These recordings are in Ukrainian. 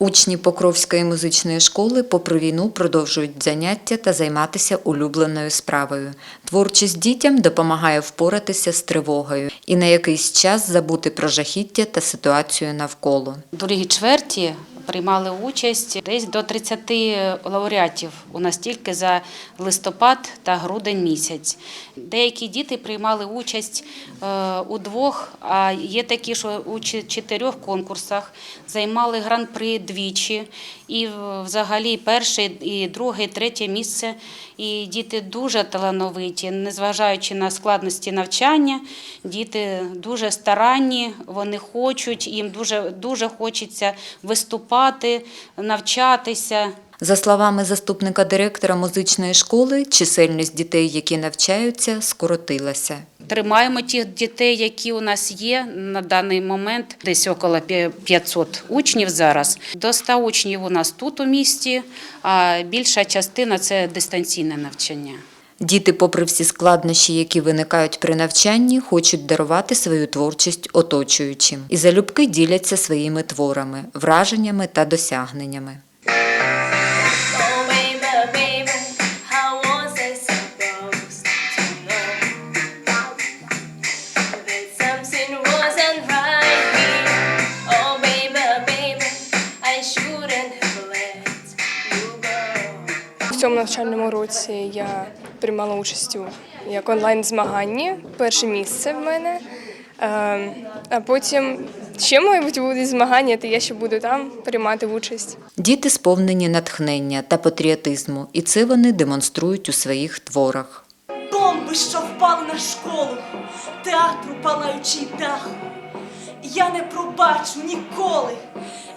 Учні Покровської музичної школи попри війну продовжують заняття та займатися улюбленою справою. Творчість дітям допомагає впоратися з тривогою і на якийсь час забути про жахіття та ситуацію навколо. Другі чверті приймали участь десь до 30 лауреатів у нас тільки за листопад та грудень місяць. Деякі діти приймали участь е, у двох, а є такі, що у чотирьох конкурсах займали гран-при двічі. І взагалі перше, і друге, і третє місце. І діти дуже талановиті, незважаючи на складності навчання, діти дуже старанні, вони хочуть, їм дуже, дуже хочеться виступати, навчатися. За словами заступника директора музичної школи, чисельність дітей, які навчаються, скоротилася. Тримаємо тих дітей, які у нас є на даний момент, десь около 500 учнів зараз. До 100 учнів у нас тут у місті, а більша частина це дистанційне навчання. Діти, попри всі складнощі, які виникають при навчанні, хочуть дарувати свою творчість оточуючим і залюбки діляться своїми творами, враженнями та досягненнями. В цьому навчальному році я приймала участь у як онлайн-змаганні. Перше місце в мене. Е, А потім ще, мабуть, будуть змагання, то я ще буду там приймати участь. Діти сповнені натхнення та патріотизму, і це вони демонструють у своїх творах. Бомби, що впали на школу, театру палаючий дах. Я не пробачу ніколи,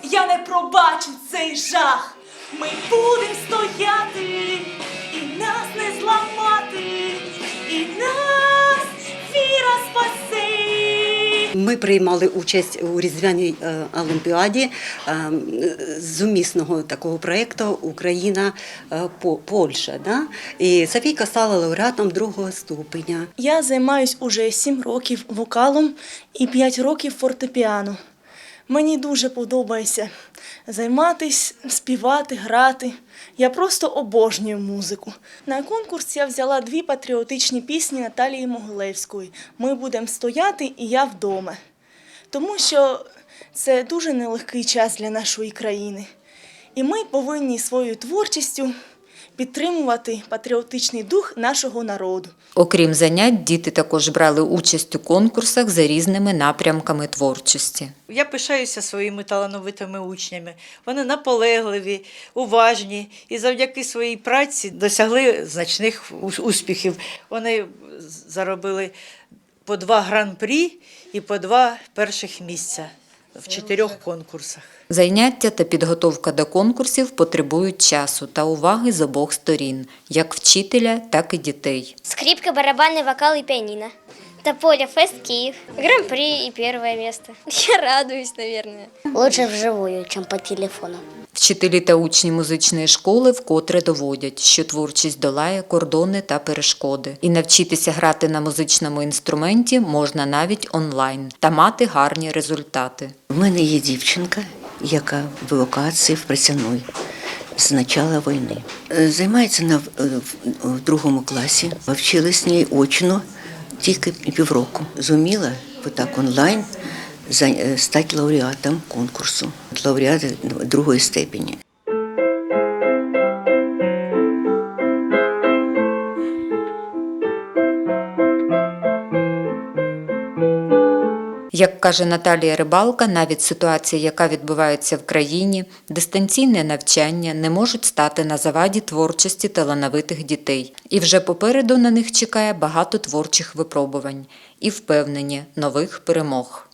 я не пробачу цей жах. Ми будемо стояти Ми приймали участь у різдвяній е, олімпіаді е, з умісного такого проєкту Україна е, По- Польща. Да? І Софійка стала лауреатом другого ступеня. Я займаюся уже 7 років вокалом і 5 років фортепіано. Мені дуже подобається займатись, співати, грати. Я просто обожнюю музику. На конкурс я взяла дві патріотичні пісні Наталії Могилевської Ми будемо стояти і я вдома. Тому що це дуже нелегкий час для нашої країни. І ми повинні своєю творчістю підтримувати патріотичний дух нашого народу. Окрім занять, діти також брали участь у конкурсах за різними напрямками творчості. Я пишаюся своїми талановитими учнями. Вони наполегливі, уважні і завдяки своїй праці досягли значних успіхів. Вони заробили по два гран-прі і по два перших місця в чотирьох конкурсах. Заняття та підготовка до конкурсів потребують часу та уваги з обох сторін, як вчителя, так і дітей. Скрипка, барабани, вокал и та Тополя, фест, Київ, Гран-при і перше місце. Я радуюсь, Навірно Лучше вживую, ніж по телефону. Вчителі та учні музичної школи вкотре доводять, що творчість долає кордони та перешкоди, і навчитися грати на музичному інструменті можна навіть онлайн та мати гарні результати. У мене є дівчинка, яка в евакуації в Присяной з початку війни. Е, Займається на, в- в- другому класі, вчилась з нею очно тільки півроку. Зуміла отак онлайн е, стати лауреатом конкурсу, лауреат другої степені. Як каже Наталія Рибалка, навіть ситуація, яка відбувається в країні, дистанційне навчання не можуть стати на заваді творчості талановитих дітей. І вже попереду на них чекає багато творчих випробувань і впевнені нових перемог.